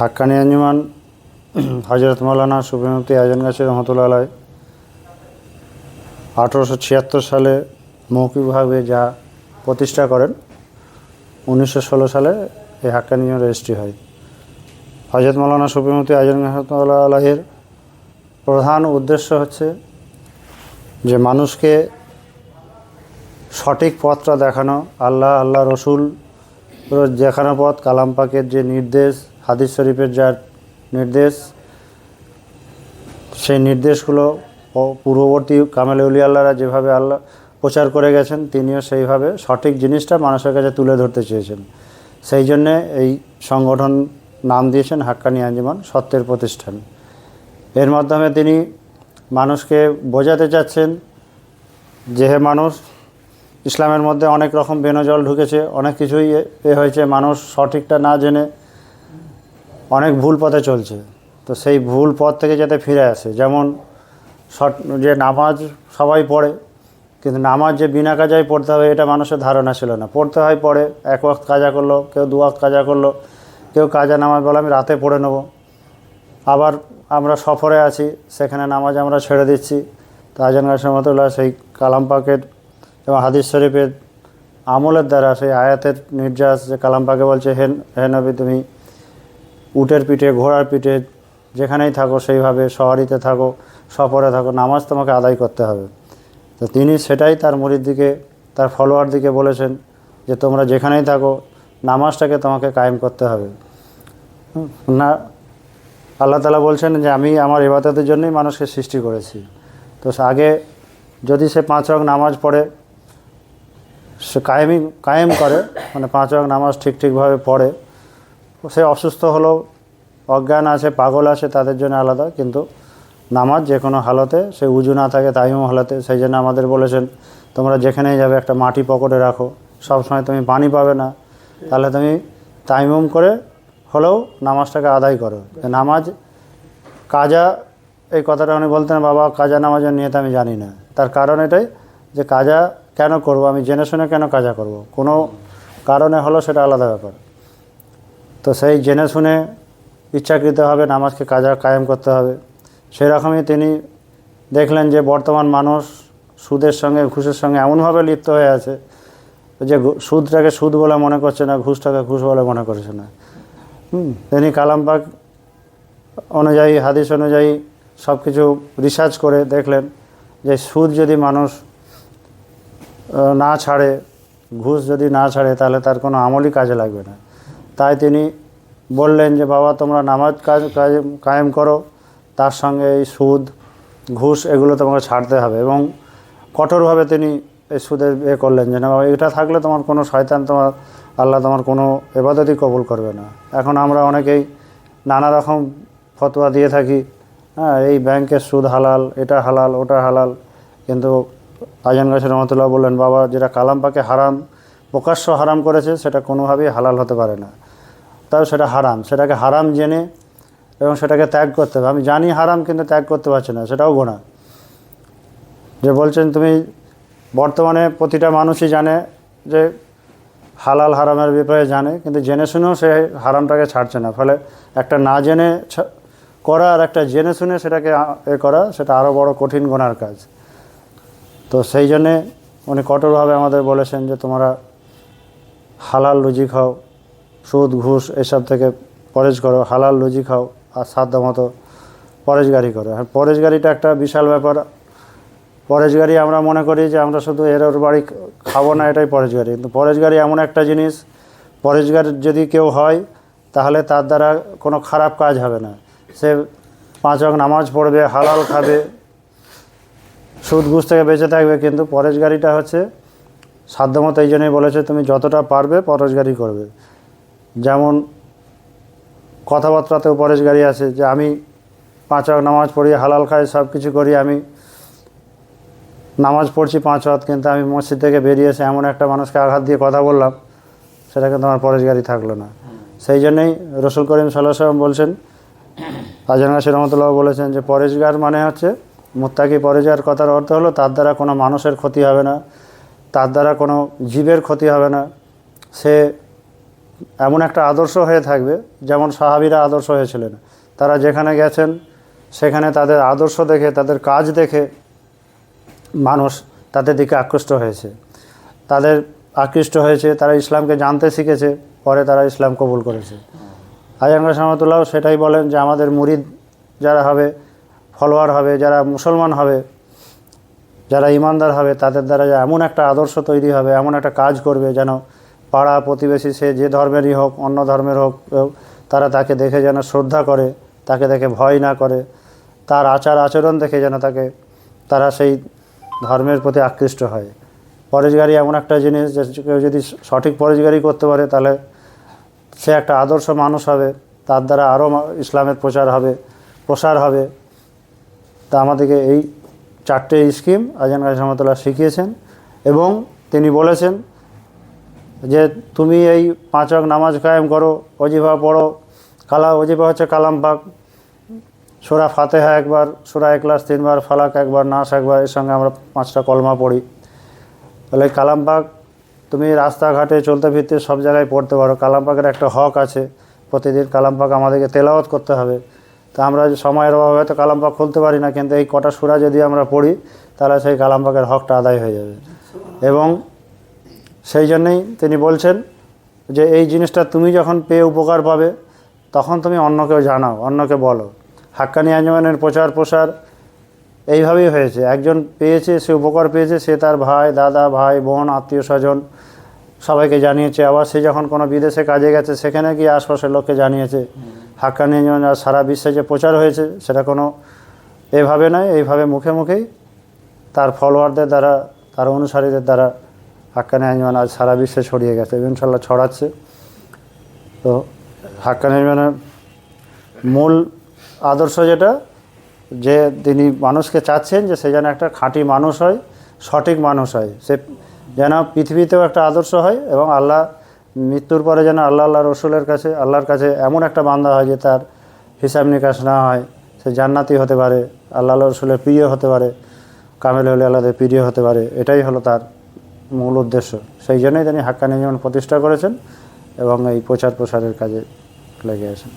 হাক্কানি আঞ্জুমান হজরত মৌলানা সুফিমুক্তি আজম গাছের রহমতুল্লাহ আলাই আঠেরোশো ছিয়াত্তর সালে মৌখিকভাবে যা প্রতিষ্ঠা করেন, উনিশশো ষোলো সালে এই হাক্কানি আঞ্জুমান রেজিস্ট্রি হয়। হজরত মৌলানা সুফিমুক্তি আজম রহমতুল্লাহ আলাহের প্রধান উদ্দেশ্য হচ্ছে যে মানুষকে সঠিক পথটা দেখানো, আল্লাহ আল্লাহ রসুল দেখানো পথ, কালাম পাকের যে নির্দেশ হাদিস শরীফের যার নির্দেশ, সেই নির্দেশগুলো পূর্ববর্তী কামেল উলি আল্লাহরা যেভাবে আল্লাহ প্রচার করে গেছেন, তিনিও সেইভাবে সঠিক জিনিসটা মানুষের কাছে তুলে ধরতে চেয়েছেন। সেই জন্যে এই সংগঠন নাম দিয়েছেন হাক্কানি আঞ্জুমান, সত্যের প্রতিষ্ঠান। এর মাধ্যমে তিনি মানুষকে বোঝাতে চাচ্ছেন যে হে মানুষ, ইসলামের মধ্যে অনেক রকম বেনজল ঢুকেছে, অনেক কিছুই এ হয়েছে। মানুষ সঠিকটা না জেনে অনেক ভুল পথে চলছে। তো সেই ভুল পথ থেকে যাতে ফিরে আসে, যেমন সট যে নামাজ সবাই পড়ে, কিন্তু নামাজ যে বিনা কাজায় পড়তে হবে, এটা মানুষের ধারণা ছিল না। পড়তে হয় পড়ে, এক ওয়াক্ত কাজা করল, কেউ দু ওয়াক্ত কাজা করল, কেউ কাজা নামাজ বলে, আমি রাতে পড়ে নেব। আবার আমরা সফরে আছি, সেখানে নামাজ আমরা ছেড়ে দিচ্ছি। তো আজান গাছমতুল্লাহ সেই কালাম পাকের এবং হাদিস শরীফের আমলের দ্বারা, সেই আয়াতের নির্যাস যে কালাম পাকে বলছে হেন হে নবী, তুমি উটের পিঠে, ঘোড়ার পিঠে, যেখানেই থাকো সেইভাবে শহরিতে থাকো, সফরে থাকো, নামাজ তোমাকে আদায় করতে হবে। তো তিনি সেটাই তার মুড়ির দিকে, তার ফলোয়ার দিকে বলেছেন যে তোমরা যেখানেই থাকো, নামাজটাকে তোমাকে কায়েম করতে হবে। না, আল্লাহ তালা বলছেন যে আমি আমার ইবাদতের জন্যই মানুষকে সৃষ্টি করেছি। তো আগে যদি সে পাঁচ ওয়াক্ত নামাজ পড়ে, সে কায়েমই কায়েম করে মানে পাঁচ ওয়াক্ত নামাজ ঠিক ঠিকভাবে পড়ে সে অসুস্থ হলেও অজ্ঞান আছে, পাগল আছে, তাদের জন্য আলাদা। কিন্তু নামাজ যে কোনো হালতে, সে উজু না থাকে তাইমও হালতে। সেই জন্য আমাদের বলেছেন, তোমরা যেখানেই যাবে একটা মাটি পকেটে রাখো। সবসময় তুমি পানি পাবে না। তাহলে তুমি তাইমুম করে হলেও নামাজটাকে আদায় করো। নামাজ, কাজা, এই কথাটা উনি বলতেন, বাবা, কাজা নামাজের নিয়ে তো আমি জানি না। তার কারণ এটাই যে কাজা কেন করব? আমি জেনে শুনে কেন কাজা করব? কোনো কারণে হলো সেটা আলাদা ব্যাপার। তো সেই জেনে শুনে ইচ্ছাকৃতভাবে নামাজকে কাজা কায়েম করতে হবে। সেরকমই তিনি দেখলেন যে বর্তমান মানুষ সুদের সঙ্গে, ঘুষের সঙ্গে এমনভাবে লিপ্ত হয়ে আছে যে সুদটাকে সুদ বলে মনে করছে না, ঘুষটাকে ঘুষ বলে মনে করছে না। তিনি কালামবাগ অনুযায়ী, হাদিস অনুযায়ী সব কিছু রিসার্চ করে দেখলেন যে সুদ যদি মানুষ না ছাড়ে, ঘুষ যদি না ছাড়ে, তাহলে তার কোনো আমলই কাজে লাগবে না। তিনি বললেন যে, বাবা, তোমরা নামাজ কাজ কায়েম করো। তার সঙ্গে এই সুদ, ঘুষ এগুলো তোমাকে ছাড়তে হবে। এবং কঠোরভাবে তিনি এই সুদের এ করলেন যে, না, বাবা, এটা থাকলে তোমার কোনো শয়তান তোমার, আল্লাহ তোমার কোনো এবাদতই কবুল করবে না। এখন আমরা অনেকেই নানা রকম ফতোয়া দিয়ে থাকি হ্যাঁ এই ব্যাংকের সুদ হালাল, এটা হালাল, ওটা হালাল। কিন্তু আজান গাছের রহমতুল্লাহ বললেন, বাবা, যেটা কালাম পাকে হারাম, প্রকাশ্য হারাম করেছে, সেটা কোনোভাবেই হালাল হতে পারে না। তাও সেটা হারাম। সেটাকে হারাম জেনে এবং সেটাকে ত্যাগ করতে হবে। আমি জানি হারাম কিন্তু ত্যাগ করতে পারছি না, সেটাও গোনা যে বলছেন তুমি বর্তমানে প্রতিটা মানুষই জানে যে হালাল হারামের ব্যাপারে জানে, কিন্তু জেনে শুনেও সে হারামটাকে ছাড়ছে না। ফলে একটা না জেনে করা আর একটা জেনে শুনে সেটাকে এ করা, সেটা আরও বড় কঠিন গোনার কাজ। তো সেই জন্যে উনি কঠোরভাবে আমাদের বলেছেন যে তোমরা হালাল লুজি খাও। সুদ, ঘুষ, এসব থেকে পরেজ করো, হালাল লুজি খাও আর সাধ্য মতো পরেজগারি করো। আর পরেজগারিটা একটা বিশাল ব্যাপার। পরেজগারি আমরা মনে করি যে আমরা শুধু এর ওর বাড়ি খাব না, এটাই পরেজগারি কিন্তু পরেজগারি এমন একটা জিনিস পরেজগার যদি কেউ হয়, তাহলে তার দ্বারা কোনো খারাপ কাজ হবে না। সে পাঁচ ওয়াক্ত নামাজ পড়বে, হালাল খাবে, সুদ, ঘুষ থেকে বেঁচে থাকবে। কিন্তু পরেজগারিটা হচ্ছে সাধ্যমতো এই জন্যই বলেছে, তুমি যতটা পারবে পরেজগারি করবে। যেমন কথাবার্তাতেও পরেজগারি আছে যে আমি পাঁচ ওয়াক্ত নামাজ পড়ি, হালাল খাই সব কিছু করি, আমি নামাজ পড়ছি পাঁচ ওয়াক্ত কিন্তু আমি মসজিদ থেকে বেরিয়ে এসে এমন একটা মানুষকে আঘাত দিয়ে কথা বললাম, সেটা কিন্তু আমার পরেজগারি থাকল না। সেই জন্যই রসুল করিম সাল্লাহ সাল্লাম বলছেন আজান গাছের রহমতুল্লাহ বলেছেন যে পরেজগার মানে হচ্ছে মুত্তাকি পরেজগার কথার অর্থ হলো তার দ্বারা কোনো মানুষের ক্ষতি হবে না, তার দ্বারা কোনো জীবের ক্ষতি হবে না। সে এমন একটা আদর্শ হয়ে থাকবে, যেমন সাহাবিরা আদর্শ হয়েছিলেন। তারা যেখানে গেছেন, সেখানে তাদের আদর্শ দেখে, তাদের কাজ দেখে মানুষ তাদের দিকে আকৃষ্ট হয়েছে। তাদের আকৃষ্ট হয়েছে, তারা ইসলামকে জানতে শিখেছে, পরে তারা ইসলাম কবুল করেছে। আজাঙ্গা সাহমতুল্লাহ সেটাই বলেন যে, আমাদের মুরিদ যারা হবে, ফলোয়ার হবে, যারা মুসলমান হবে, যারা ইমানদার হবে, তাদের দ্বারা এমন একটা আদর্শ তৈরি হবে, এমন একটা কাজ করবে যেন পাড়া প্রতিবেশী, সে যে ধর্মেরই হোক, অন্য ধর্মের হোক তারা তাকে দেখে যেন শ্রদ্ধা করে, তাকে দেখে ভয় না করে। তার আচার আচরণ দেখে যেন তাকে, তারা সেই ধর্মের প্রতি আকৃষ্ট হয়। পরেশগারি এমন একটা জিনিস যে কেউ যদি সঠিক পরেশগারি করতে পারে, তাহলে সে একটা আদর্শ মানুষ হবে, তার দ্বারা আরও ইসলামের প্রচার হবে, প্রসার হবে। তা আমাদেরকে এই চারটে স্কিম আজান গাজী রহমতুল্লাহ শিখিয়েছেন এবং তিনি বলেছেন যে তুমি এই পাঁচ ওয়াক্ত নামাজ কায়েম করো, অজিফা পড়ো, কালা, অজিফা হচ্ছে কালাম পাক। সোরা ফাতেহা একবার, সোরা একলাস তিনবার, ফালাক একবার, নাস একবার, এর সঙ্গে আমরা পাঁচটা কলমা পড়ি। তাহলে কালাম পাক তুমি রাস্তাঘাটে চলতে ফিরতে সব জায়গায় পড়তে পারো। কালাম পাকের একটা হক আছে। প্রতিদিন কালাম পাক আমাদেরকে তেলাওয়াত করতে হবে। তা আমরা সময়ের অভাবে হয়তো কালাম পাক খুলতে পারি না, কিন্তু এই কটা সুরা যদি আমরা পড়ি, তাহলে সেই কালাম পাকের হকটা আদায় হয়ে যাবে। এবং সেই জন্যেই তিনি বলছেন যে এই জিনিসটা তুমি যখন পেয়ে উপকার পাবে, তখন তুমি অন্যকেও জানাও, অন্যকে বলো। হাক্কানি আঞ্জমানের প্রচার প্রসার এইভাবেই হয়েছে। একজন পেয়েছে, সে উপকার পেয়েছে, সে তার ভাই, দাদা, ভাই, বোন, আত্মীয় স্বজন সবাইকে জানিয়েছে। আবার সে যখন কোনো বিদেশে কাজে গেছে, সেখানে গিয়ে আশপাশের লোককে জানিয়েছে। হাক্কানি আঞ্জমান আর সারা বিশ্বে যে প্রচার হয়েছে, সেটা কোনো এভাবে নয়, এইভাবে মুখে মুখেই তার ফলোয়ারদের দ্বারা, তার অনুসারীদের দ্বারা হাক্কানি আঞ্জমান আজ সারা বিশ্বে ছড়িয়ে গেছে, ইনশাল্লাহ ছড়াচ্ছে। তো হাক্কানি আঞ্জমানের মূল আদর্শ যেটা, যে তিনি মানুষকে চাচ্ছেন যে সে যেন একটা খাঁটি মানুষ হয়, সঠিক মানুষ হয়। সে যেন পৃথিবীতেও একটা আদর্শ হয় এবং আল্লাহ, মৃত্যুর পরে যেন আল্লাহ আল্লাহ রসুলের কাছে, আল্লাহর কাছে এমন একটা বান্দা হয় যে তার হিসাব নিকাশ না হয়, সে জান্নাতি হতে পারে, আল্লাহ আল্লাহ রসুলের প্রিয় হতে পারে, কামেল আল্লাহদের প্রিয় হতে পারে, এটাই হলো তার মূল উদ্দেশ্য। সেই জন্যই তিনি হাক্কানি জীবন প্রতিষ্ঠা করেছেন এবং এই প্রচার প্রসারের কাজে লেগে আছেন।